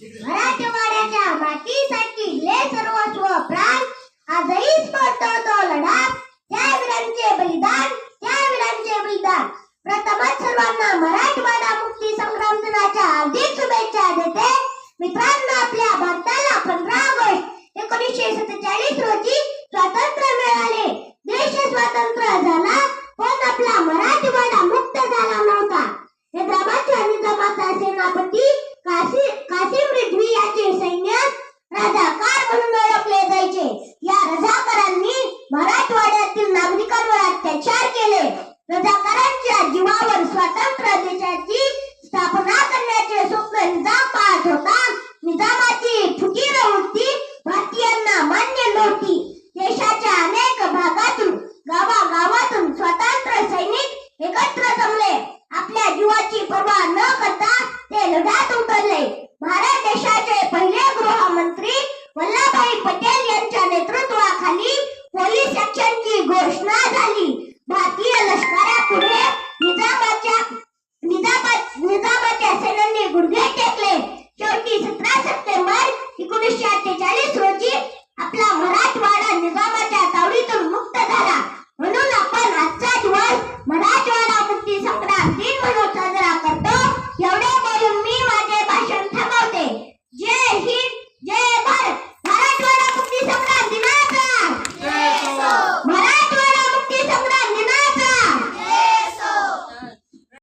मराठवाड्याच्या मातीसाठी ची पर्वा न करता ते लढ्यात उतरले. भारत देशाचे पहिले गृहमंत्री वल्लभभाई पटेल यांच्या नेतृत्वाखाली पोलीस ऍक्शनची घोषणा झाली. भारतीय लष्करापुढे निजामाच्या निजामा निजामाच्या सेनांनी गुडघे